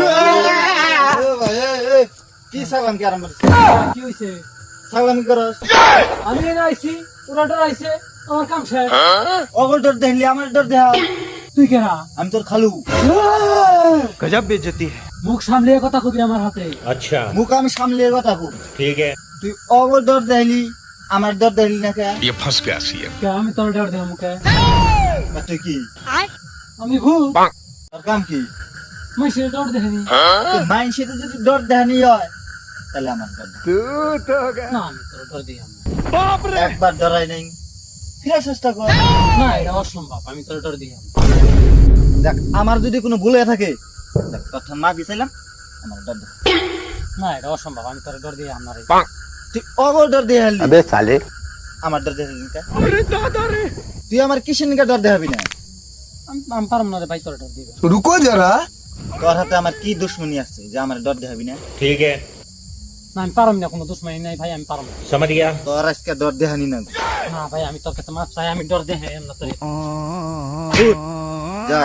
এ ভাই, এ, এ, কি সালাম কি আরম্ভ করছিস? কি হইছে সালামি করস আমি এনে আইছি ওরা ডরাইছে আমার কাম শেষ অগর ডর দেখলি আমার ডর দেহা তুই কেনা আমি তোর খালু गजब बेइज्जती है মুখ সামলিয়ে কথা কবি আমার হাতে अच्छा মুখ আমি সামলে কথা কু ठीक है তুই অগর ডর দেখলি আমার ডর দেখলি না কে ये फंस गया सीएम কে আমি তোর ডর দেব মুখে আর তুই কি আমি ভূত তোর কাম কি হ্যাঁ? যদি চেষ্টা আমি দেখ আমার যদি কোনো ভুলে থাকে দেখ মা বিচাইলাম আমার ডর না এটা অসম্ভব আমি তোর ডর দিই আমার তুই অগর ডর দিয়ে আমার ডর দিয়ে ডর দেখাবি না? আমি পারম না ভাই তোর ডর দিই রুকো যারা তোর হাতে আমার কি দুশ্মনী আছে যে আমার ডর দেখাবি না ठीक है না আমি পারম না কোনো দুশ্মনী নাই ভাই আমি পারম না समझ गया তোর আজকে ডর দেহানি না না ভাই আমি তোর কাছে মাপ চাই আমি ডর দেহে না তোর যা